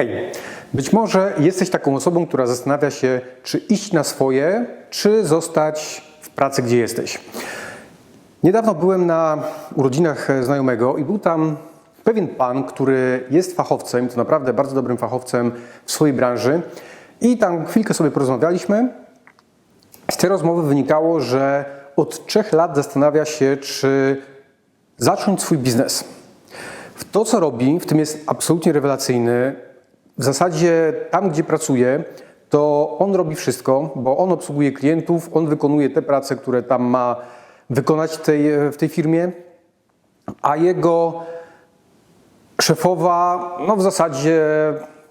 Hej, być może jesteś taką osobą, która zastanawia się, czy iść na swoje, czy zostać w pracy, gdzie jesteś. Niedawno byłem na urodzinach znajomego i był tam pewien pan, który jest fachowcem, to naprawdę bardzo dobrym fachowcem w swojej branży. I tam chwilkę sobie porozmawialiśmy. Z tej rozmowy wynikało, że od trzech lat zastanawia się, czy zacząć swój biznes. W to, co robi, w tym jest absolutnie rewelacyjny. W zasadzie tam, gdzie pracuje, to on robi wszystko, bo on obsługuje klientów, on wykonuje te prace, które tam ma wykonać w tej, w tej firmie, a jego szefowa, no w zasadzie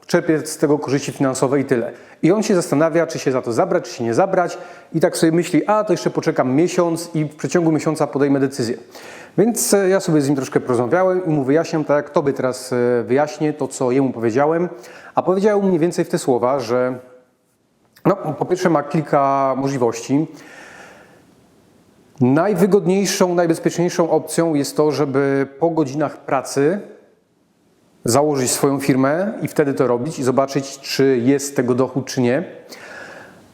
czerpie z tego korzyści finansowe i tyle. I on się zastanawia, czy się za to zabrać, czy się nie zabrać i tak sobie myśli, a to jeszcze poczekam miesiąc i w przeciągu miesiąca podejmę decyzję. Więc e, ja sobie z nim troszkę porozmawiałem i mu wyjaśniam, tak jak tobie teraz e, wyjaśnię to, co jemu powiedziałem, a powiedziałem mniej więcej w te słowa, że no, po pierwsze ma kilka możliwości. Najwygodniejszą, najbezpieczniejszą opcją jest to, żeby po godzinach pracy założyć swoją firmę i wtedy to robić i zobaczyć, czy jest tego dochód, czy nie.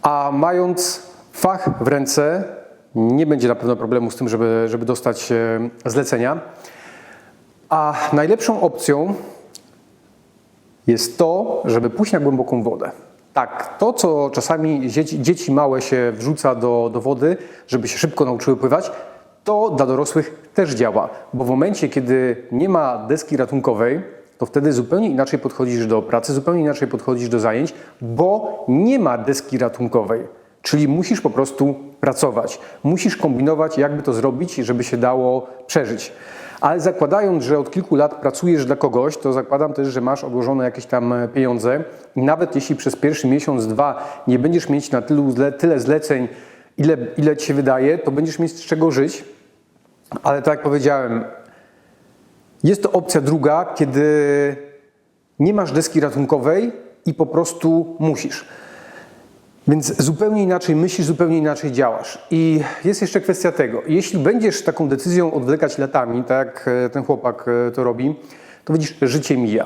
A mając fach w ręce, nie będzie na pewno problemu z tym, żeby, żeby dostać e, zlecenia. A najlepszą opcją jest to, żeby pójść na głęboką wodę. Tak, to co czasami dzieci, dzieci małe się wrzuca do, do wody, żeby się szybko nauczyły pływać, to dla dorosłych też działa, bo w momencie, kiedy nie ma deski ratunkowej, to wtedy zupełnie inaczej podchodzisz do pracy, zupełnie inaczej podchodzisz do zajęć, bo nie ma deski ratunkowej. Czyli musisz po prostu pracować, musisz kombinować, jakby to zrobić, żeby się dało przeżyć. Ale zakładając, że od kilku lat pracujesz dla kogoś, to zakładam też, że masz odłożone jakieś tam pieniądze i nawet jeśli przez pierwszy miesiąc, dwa nie będziesz mieć na tylu, tyle zleceń, ile, ile ci się wydaje, to będziesz mieć z czego żyć. Ale tak jak powiedziałem, jest to opcja druga, kiedy nie masz deski ratunkowej i po prostu musisz. Więc zupełnie inaczej myślisz, zupełnie inaczej działasz. I jest jeszcze kwestia tego, jeśli będziesz taką decyzją odwlekać latami, tak jak e, ten chłopak e, to robi, to widzisz, życie mija.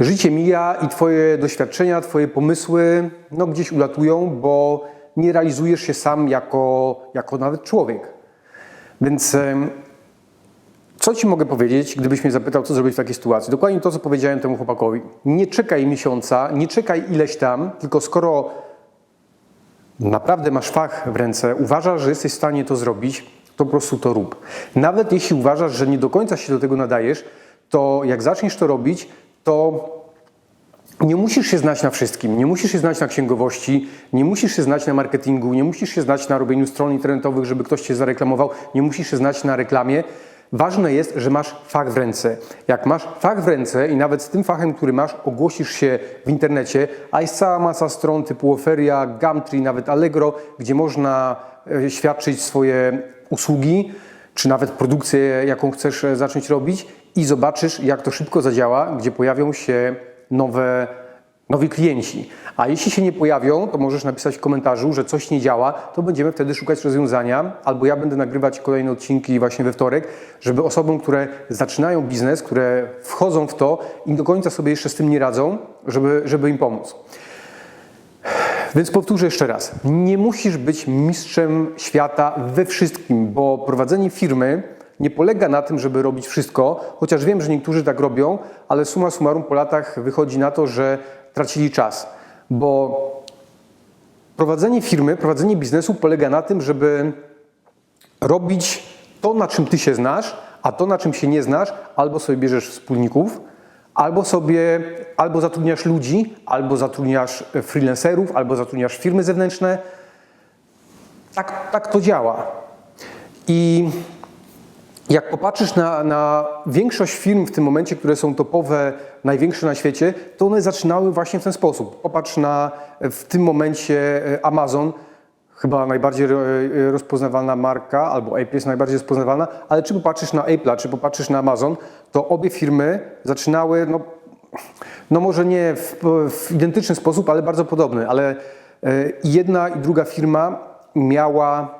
Życie mija i Twoje doświadczenia, Twoje pomysły no, gdzieś ulatują, bo nie realizujesz się sam jako, jako nawet człowiek. Więc co Ci mogę powiedzieć, gdybyś mnie zapytał, co zrobić w takiej sytuacji? Dokładnie to, co powiedziałem temu chłopakowi. Nie czekaj miesiąca, nie czekaj ileś tam, tylko skoro naprawdę masz fach w ręce, uważasz, że jesteś w stanie to zrobić, to po prostu to rób. Nawet jeśli uważasz, że nie do końca się do tego nadajesz, to jak zaczniesz to robić, to nie musisz się znać na wszystkim, nie musisz się znać na księgowości, nie musisz się znać na marketingu, nie musisz się znać na robieniu stron internetowych, żeby ktoś cię zareklamował, nie musisz się znać na reklamie. Ważne jest, że masz fach w ręce. Jak masz fach w ręce i nawet z tym fachem, który masz, ogłosisz się w internecie, a jest cała masa stron typu Oferia, Gumtree, nawet Allegro, gdzie można e, świadczyć swoje usługi, czy nawet produkcję, jaką chcesz e, zacząć robić i zobaczysz, jak to szybko zadziała, gdzie pojawią się nowe nowi klienci. A jeśli się nie pojawią, to możesz napisać w komentarzu, że coś nie działa, to będziemy wtedy szukać rozwiązania, albo ja będę nagrywać kolejne odcinki właśnie we wtorek, żeby osobom, które zaczynają biznes, które wchodzą w to i do końca sobie jeszcze z tym nie radzą, żeby, żeby im pomóc. Więc powtórzę jeszcze raz. Nie musisz być mistrzem świata we wszystkim, bo prowadzenie firmy nie polega na tym, żeby robić wszystko, chociaż wiem, że niektórzy tak robią, ale suma summarum po latach wychodzi na to, że tracili czas, bo prowadzenie firmy, prowadzenie biznesu polega na tym, żeby robić to, na czym ty się znasz, a to, na czym się nie znasz, albo sobie bierzesz wspólników, albo sobie, albo zatrudniasz ludzi, albo zatrudniasz freelancerów, albo zatrudniasz firmy zewnętrzne. Tak, tak to działa. I jak popatrzysz na, na, większość firm w tym momencie, które są topowe, największe na świecie, to one zaczynały właśnie w ten sposób. Popatrz na w tym momencie e, Amazon, chyba najbardziej e, rozpoznawalna marka, albo Apple jest najbardziej rozpoznawalna, ale czy popatrzysz na Apple, czy popatrzysz na Amazon, to obie firmy zaczynały, no, no może nie w, w identyczny sposób, ale bardzo podobny, ale e, jedna i druga firma miała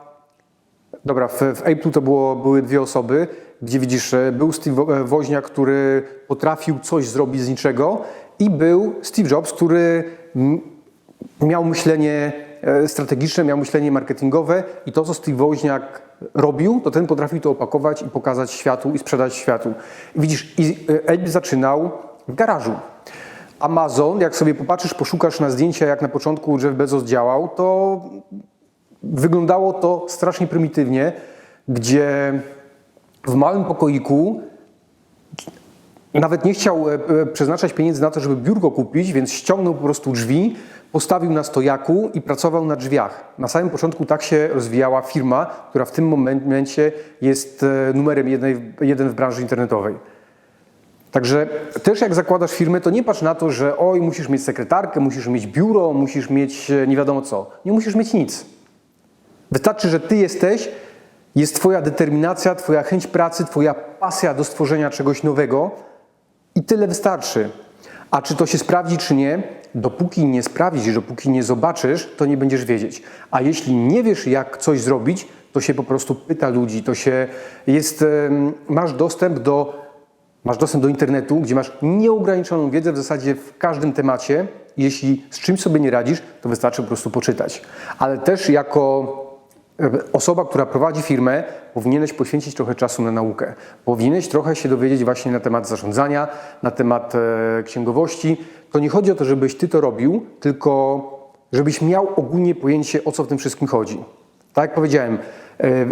Dobra, w, w Apple to było, były dwie osoby, gdzie widzisz, był Steve Woźniak, który potrafił coś zrobić z niczego i był Steve Jobs, który miał myślenie e, strategiczne, miał myślenie marketingowe i to, co Steve Woźniak robił, to ten potrafił to opakować i pokazać światu i sprzedać światu. I widzisz, i e, Elb zaczynał w garażu. Amazon, jak sobie popatrzysz, poszukasz na zdjęcia, jak na początku Jeff Bezos działał, to wyglądało to strasznie prymitywnie, gdzie w małym pokoiku nawet nie chciał e, e, przeznaczać pieniędzy na to, żeby biurko kupić, więc ściągnął po prostu drzwi, postawił na stojaku i pracował na drzwiach. Na samym początku tak się rozwijała firma, która w tym momencie jest e, numerem jednej, jeden w branży internetowej. Także też jak zakładasz firmę, to nie patrz na to, że oj, musisz mieć sekretarkę, musisz mieć biuro, musisz mieć nie wiadomo co. Nie musisz mieć nic. Wystarczy, że ty jesteś, jest twoja determinacja, twoja chęć pracy, twoja pasja do stworzenia czegoś nowego i tyle wystarczy. A czy to się sprawdzi, czy nie, dopóki nie sprawdzisz, dopóki nie zobaczysz, to nie będziesz wiedzieć. A jeśli nie wiesz, jak coś zrobić, to się po prostu pyta ludzi, to się jest, masz dostęp do, masz dostęp do internetu, gdzie masz nieograniczoną wiedzę w zasadzie w każdym temacie. Jeśli z czymś sobie nie radzisz, to wystarczy po prostu poczytać. Ale też jako osoba, która prowadzi firmę, powinieneś poświęcić trochę czasu na naukę. Powinieneś trochę się dowiedzieć właśnie na temat zarządzania, na temat e, księgowości. To nie chodzi o to, żebyś ty to robił, tylko żebyś miał ogólnie pojęcie, o co w tym wszystkim chodzi. Tak jak powiedziałem, e,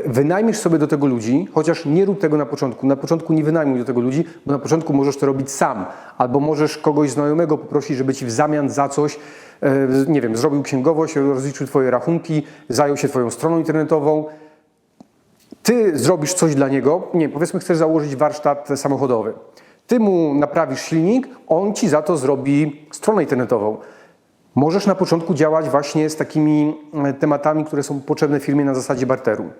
wynajmiesz sobie do tego ludzi, chociaż nie rób tego na początku. Na początku nie wynajmuj do tego ludzi, bo na początku możesz to robić sam, albo możesz kogoś znajomego poprosić, żeby ci w zamian za coś, e, nie wiem, zrobił księgowość, rozliczył twoje rachunki, zajął się twoją stroną internetową. Ty zrobisz coś dla niego, nie, powiedzmy chcesz założyć warsztat samochodowy. Ty mu naprawisz silnik, on ci za to zrobi stronę internetową. Możesz na początku działać właśnie z takimi e, tematami, które są potrzebne firmie na zasadzie barteru.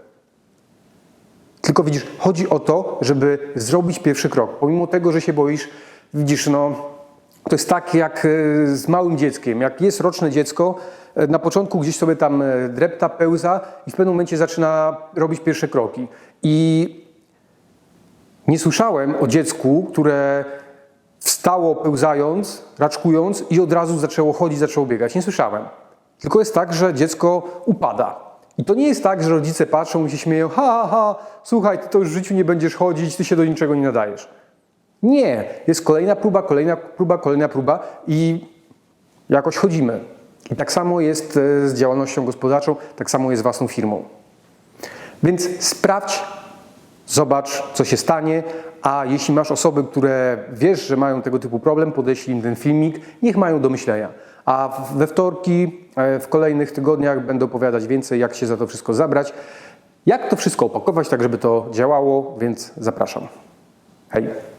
Tylko widzisz, chodzi o to, żeby zrobić pierwszy krok. Pomimo tego, że się boisz, widzisz, no, to jest tak jak e, z małym dzieckiem. Jak jest roczne dziecko, e, na początku gdzieś sobie tam drepta, pełza i w pewnym momencie zaczyna robić pierwsze kroki. I nie słyszałem o dziecku, które wstało pełzając, raczkując i od razu zaczęło chodzić, zaczęło biegać. Nie słyszałem. Tylko jest tak, że dziecko upada. I to nie jest tak, że rodzice patrzą i się śmieją, ha, ha, ha, słuchaj, ty to już w życiu nie będziesz chodzić, ty się do niczego nie nadajesz. Nie, jest kolejna próba, kolejna próba, kolejna próba i jakoś chodzimy. I tak samo jest e, z działalnością gospodarczą, tak samo jest z własną firmą. Więc sprawdź, zobacz, co się stanie, a jeśli masz osoby, które wiesz, że mają tego typu problem, podeślij im ten filmik, niech mają do myślenia. A we wtorki, e, w kolejnych tygodniach będę opowiadać więcej, jak się za to wszystko zabrać, jak to wszystko opakować, tak żeby to działało, więc zapraszam. Hej!